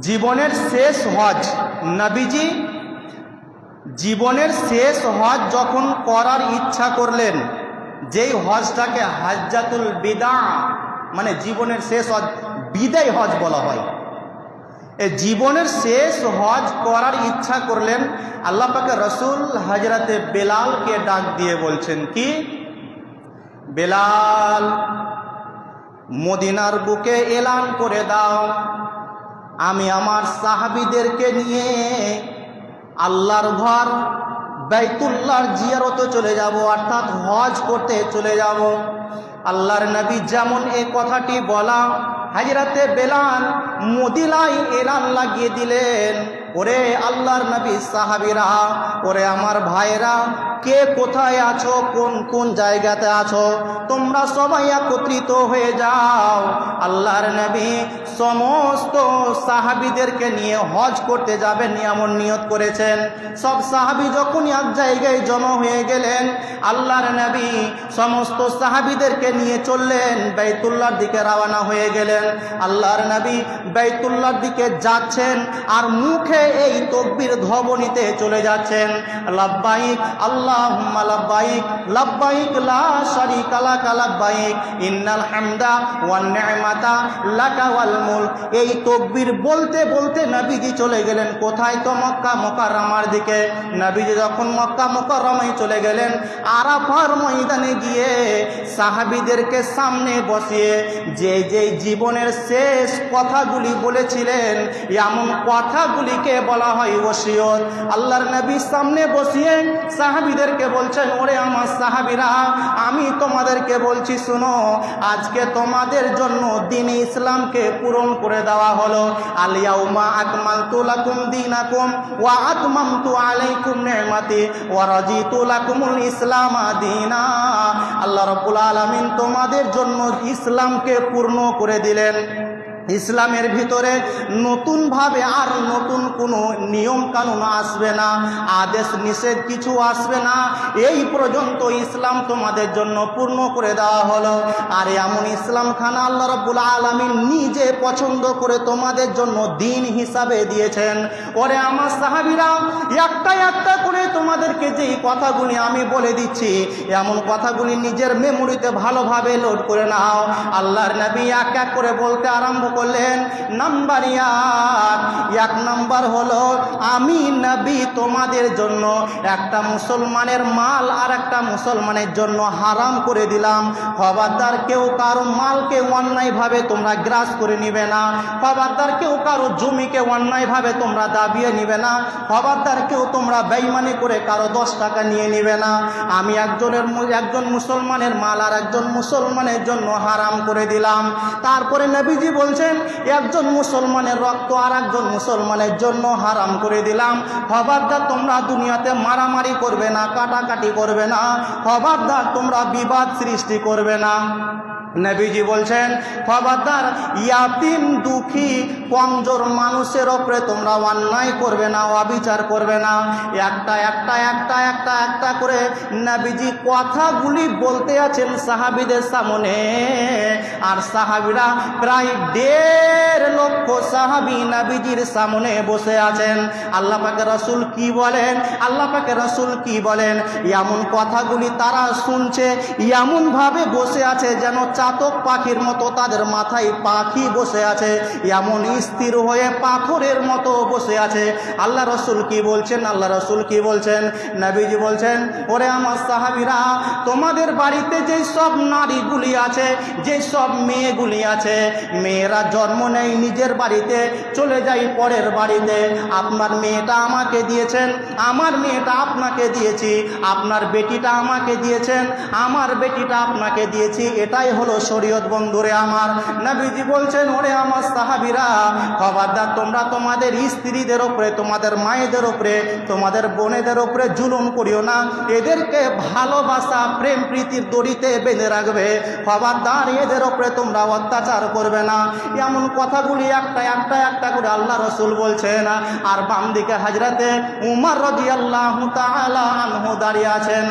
জীবনের শেষ হজ, নবীজি, জীবনের শেষ হজ যখন করার ইচ্ছা করলেন, যেই হজটাকে হাজ্জাতুল বিদা মানে জীবনের শেষ হজ, বিদায় হজ বলা হয়। এ জীবনের শেষ হজ করার ইচ্ছা করলেন, আল্লাহ পাকে রসুল হজরতে বেলালকে ডাক দিয়ে বলছেন, কি? বেলাল, মদিনার বুকে এলান করে দাও। আমি আমার সাহাবিদেরকে নিয়ে আল্লাহর ঘর বাইতুল্লাহর জিয়ারতে চলে যাব, অর্থাৎ হজ করতে চলে যাব। আল্লাহর নবী যেমন এ কথাটি বলা, হাজিরাতে বেলান মদিনায় এলান লাগিয়ে দিলেন, ওরে আল্লাহর নবী সাহাবিরা, ওরে আমার ভাইরা কে কোথায় আছো? কোন কোন জায়গাতে আছো? তোমরা সবাই একত্রিত হয়ে যাও। আল্লাহর নবী সমস্ত সাহাবিদেরকে নিয়ে হজ করতে যাবেন এমন নিয়ত করেছেন। সব সাহাবি যখন এক জায়গায় জমা হয়ে গেলেন, আল্লাহর নবী সমস্ত সাহাবিদেরকে নিয়ে চললেন, বাইতুল্লাহর দিকে রওনা হয়ে গেলেন। আল্লাহর নবী বাইতুল্লাহর দিকে যাচ্ছেন আর মুখে এই তকবির ধ্বনিতে চলে যাচ্ছেন। লাব্বাইক এই তকবির বলতে বলতে নবীজি চলে গেলেন কোথায় তো মক্কা মুকাররমার দিকে। নবীজি যখন মক্কা চলে গেলেন, আরাফার ময়দানে গিয়ে সাহাবীদেরকে সামনে বসিয়ে যে যে জীবনের শেষ কথাগুলি বলেছিলেন, এমন কথাগুলিকে বলা হয় ওসিয়ত। আল্লাহর নবীর সামনে বসিয়ে সাহাবিদেরকে বলছেন ওরে আমার সাহাবিরা, আমি তোমাদেরকে বলছি, শুনো, আজকে তোমাদের জন্য দিন ইসলামকে পূরণ করে দেওয়া হলো। আলিয়াউমা আকমাল তুলাকুম দিনাকুম ওয়া আতমামতু আলাইকুম নি'মাতি ওয়া রাজিতু লাকুমুল ইসলাম দিনা। আল্লাহ রাব্বুল আলামিন তোমাদের জন্য ইসলামকে পূর্ণ করে দিলেন। ইসলামের ভিতরে নতুনভাবে আর নতুন কোনো নিয়ম কানুন আসবে না, আদেশ নিষেধ কিছু আসবে না। এই পর্যন্ত ইসলাম তোমাদের জন্য পূর্ণ করে দেওয়া হলো। আর এমন ইসলাম খানা আল্লাহ রব্বুল আলমিন নিজে পছন্দ করে তোমাদের জন্য দিন হিসাবে দিয়েছেন। ওরে আমার সাহাবিরা, একটা একটা করে তোমাদেরকে যেই কথাগুলি আমি বলে দিচ্ছি, এমন কথাগুলি নিজের মেমোরিতে ভালোভাবে লোড করে নাও। আল্লাহর নবী এক এক করে বলতে আরম্ভ করলেন নাম্বার এক এক নাম্বার হলো আমি নবী তোমাদের জন্য একটা মুসলমানের মাল আর একটা মুসলমানের জন্য হারাম করে দিলাম। খবরদার কেউ কারও মালকে অন্যায়ভাবে তোমরা গ্রাস করে নিবে না। খবরদার কেউ কারও জমিকে অন্যায়ভাবে তোমরা দাবিয়ে নিবে না। খবরদার কেউ তোমরা বেইমানি করে কারও দশ টাকা নিয়ে নিবে না। আমি একজনের একজন মুসলমানের মাল আর একজন মুসলমানের জন্য হারাম করে দিলাম। তারপরে নবীজি বলছেন একজন মুসলমানের রক্ত আর একজন মুসলমানের জন্য হারাম করে দিলাম। খবরদার, তোমরা দুনিয়াতে মারামারি করবে না, কাটাকাটি করবে না। খবরদার, তোমরা বিবাদ সৃষ্টি করবে না। নবীজি বলছেন, খবরদার, ইয়াতিম দুঃখী, কমজোর মানুষের ওপরে তোমরা অন্যায় করবে না, অবিচার করবে না। একটা একটা একটা একটা একটা করে নবীজি কথাগুলি বলতে আছেন সাহাবিদের সামনে। আর সাহাবিরা প্রায় দেড় লক্ষ সাহাবি নবীজির সামনে বসে আছেন। আল্লাহ পাকে রসুল কি বলেন? আল্লাহ পাকে রসুল কি বলেন? এমন কথাগুলি তারা শুনছে, এমনভাবে বসে আছে যেন চাতক পাখির মতো তাদের মাথায় পাখি বসে আছে, এমন স্থির হয়ে পাথরের মতো বসে আছে। আল্লাহ রসুল কি বলছেন? আল্লাহ রসুল কি বলছেন? নবীজি বলছেন, ওরে আমার সাহাবিরা, তোমাদের বাড়িতে যেই সব নারীগুলি আছে যেই সব মেয়েগুলি আছে, মেয়েরা জন্ম নেয় নিজের বাড়িতে, চলে যাই পরের বাড়িতে। আপনার মেয়েটা আমাকে দিয়েছেন, আমার মেয়েটা আপনাকে দিয়েছি, আপনার বেটিটা আমাকে দিয়েছেন, আমার বেটিটা আপনাকে দিয়েছি, এটাই হলো শরীয়ত বন্ধুরে আমার। নবীজি বলছেন, ওরে আমার সাহাবিরা, খবরদার, তোমরা তোমাদের স্ত্রীদের ওপরে তোমাদের মায়েদের ওপরে তোমাদের বোনেদের ওপরে জুলুম করিও না। এদেরকে ভালোবাসা, প্রেম, প্রীতির দড়িতে বেঁধে রাখবে। খবরদার, এদের ওপরে তোমরা অত্যাচার করবে না। এমন কথাগুলি একটা একটা একটা করে আল্লাহ রসুল বলছেন আর বাম দিকে হাজরাতে উমার রাজি আল্লাহ আনহু দাঁড়িয়ে আছেন।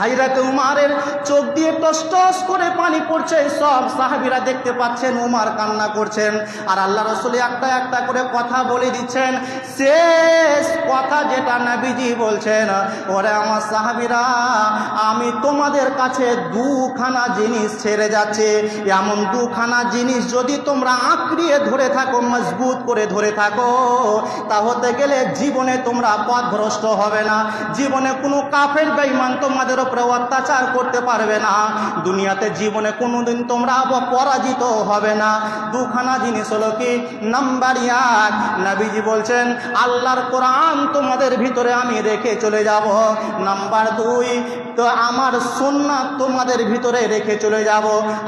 হাইরাতে উমারের চোখ দিয়ে টস টস করে পানি পড়ছে, সব সাহাবিরা দেখতে পাচ্ছেন, উমার কান্না করছেন। আর আল্লাহ রসুল একটা একটা করে কথা বলে দিচ্ছেন, শেষ কথা যেটা নাবিজি বলছেন, ওরে আমার সাহাবিরা, আমি তোমাদের কাছে দুখানা জিনিস ছেড়ে যাচ্ছে। এমন দুখানা জিনিস যদি তোমরা আঁকড়িয়ে ধরে থাকো, মজবুত করে ধরে থাকো তা হতে গেলে জীবনে তোমরা পথভ্রষ্ট হবে না। জীবনে কোনো কাফের, বেঈমান তোমাদের উপরে অত্যাচার করতে পারবে না। দুনিয়াতে জীবনে কোনোদিন তোমরা ব- পরাজিত হবে না। দুখানা জিনিস হলো কি? নাম্বার এক, নবীজি বলছেন, আল্লাহর কোরআন তোমাদের ভিতরে আমি রেখে চলে যাব। নাম্বার দুই, তো আমার সোননাথ তোমাদের ভিতরে রেখে চলে যাব।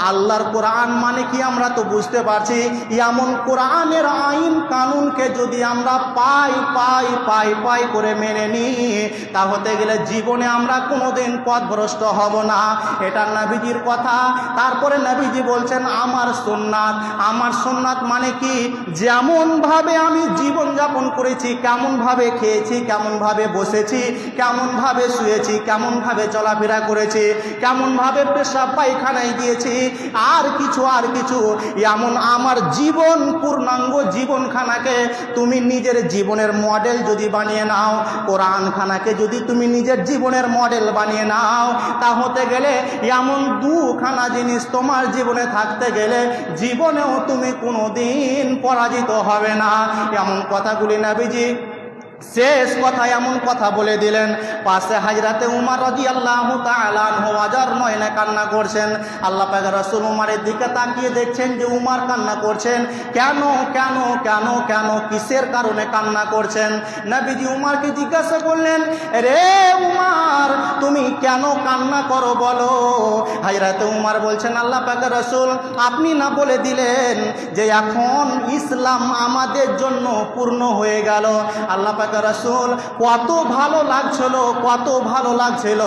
আল্লাহর কোরআন মানে কি আমরা তো বুঝতে পারছি, এমন কোরআনের আইন কানুনকে যদি আমরা পাই পাই পাই পাই করে মেনে নিই তা হতে গেলে জীবনে আমরা কোনোদিন পথভ্রষ্ট হব না। এটা নবীজির কথা। তারপরে নবীজি বলছেন, আমার সোননাথ আমার সোননাথ মানে কি? যেমনভাবে আমি জীবন যাপন করেছি, কেমনভাবে খেয়েছি কেমনভাবে বসেছি, কেমনভাবে শুয়েছি, কেমনভাবে চলাফেরা করেছি, কেমনভাবে পেশাব পায়খানায় গিয়েছি, আর কিছু আর কিছু। এমন আমার জীবন পূর্ণাঙ্গ জীবনখানাকে তুমি নিজের জীবনের মডেল যদি বানিয়ে নাও কোরআন খানাকে যদি তুমি নিজের জীবনের মডেল বানিয়ে নাও, তা হতে গেলে এমন দুখানা জিনিস তোমার জীবনে থাকতে গেলে জীবনেও তুমি কোনো দিন পরাজিত হবে না। এমন কথাগুলি নাবিজি শেষ কথা এমন কথা বলে দিলেন, পাশে হাজরাতে উমার রাজি আল্লাহ হাজার নয়নে কান্না করছেন। আল্লাহ পাক রসুল উমারের দিকে তাকিয়ে দেখছেন যে উমার কান্না করছেন। কেন কেন কেন কেন, কিসের কারণে কান্না করছেন? নবীজি উমারকে জিজ্ঞাসা করলেন, রে উমার, তুমি কেন কান্না করো বলো? হাজরাতে উমার বলছেন, আল্লাহ পাক রসুল, আপনি না বলে দিলেন যে এখন ইসলাম আমাদের জন্য পূর্ণ হয়ে গেল। আল্লাহ রসুল, কত ভালো লাগছিল, কত ভালো লাগছিল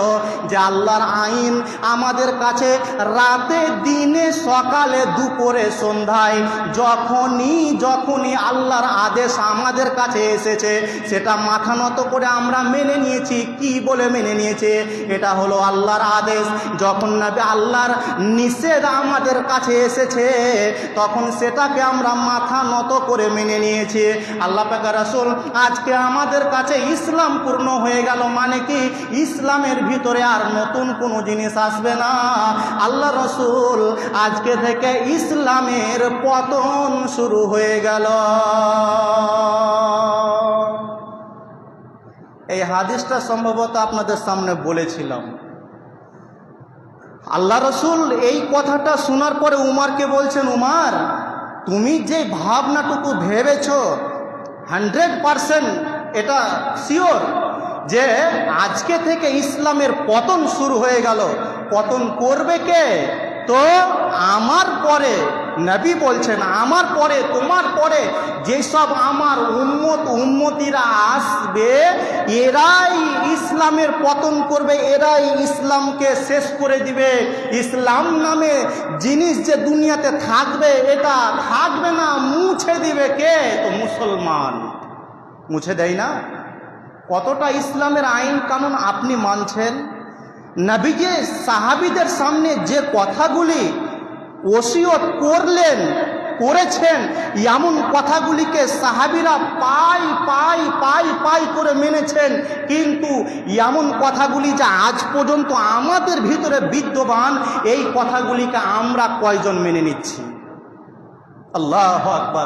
যে আল্লাহর আইন আমাদের কাছে রাতে, দিনে, সকালে, দুপুরে, সন্ধ্যায় যখনই যখনই আল্লাহর আদেশ আমাদের কাছে এসেছে, সেটা মাথা নত করে আমরা মেনে নিয়েছি। কি বলে মেনে নিয়েছে? এটা হলো আল্লাহর আদেশ। যখন নাবি আল্লাহর নিষেধ আমাদের কাছে এসেছে, তখন সেটাকে আমরা মাথা নত করে মেনে নিয়েছি। আল্লাহ পাক রাসূল আজকে আমাদের কাছে ইসলাম পূর্ণ হয়ে গেল মানে কি? ইসলামের ভিতরে আর নতুন কোনো জিনিস আসবে না। আল্লাহ রসুল আজকে থেকে ইসলামের পতন শুরু হয়ে গেল। এই হাদিসটা সম্ভবত আপনাদের সামনে বলেছিলাম। আল্লাহ রসুল এই কথাটা শোনার পরে উমারকে বলছেন, উমার, তুমি যে ভাবনাটুকু ভেবেছ হান্ড্রেড পারসেন্ট এটা শিওর যে আজকে থেকে ইসলামের পতন শুরু হয়ে গেল। পতন করবে কে? তো আমার পরে, নবী বলছেন, আমার পরে, তোমার পরে যেসব আমার উম্মত, উম্মতিরা আসবে, এরাই ইসলামের পতন করবে, এরাই ইসলামকে শেষ করে দিবে। ইসলাম নামে জিনিস যে দুনিয়াতে থাকবে, এটা থাকবে না, মুছে দিবে কে? তো মুসলমান। মুছে দেয় না। কতটা ইসলামের আইন কানুন আপনি মানছেন? নবীজি সাহাবিদের সামনে যে কথাগুলি ওসিয়ত করলেন, করেছেন, এমন কথাগুলিকে সাহাবিরা পাই পাই পাই পাই করে মেনেছেন, কিন্তু এমন কথাগুলি যে আজ পর্যন্ত আমাদের ভিতরে বিদ্যমান, এই কথাগুলিকে আমরা কয়জন মেনে নিচ্ছি? আল্লাহ আকবার।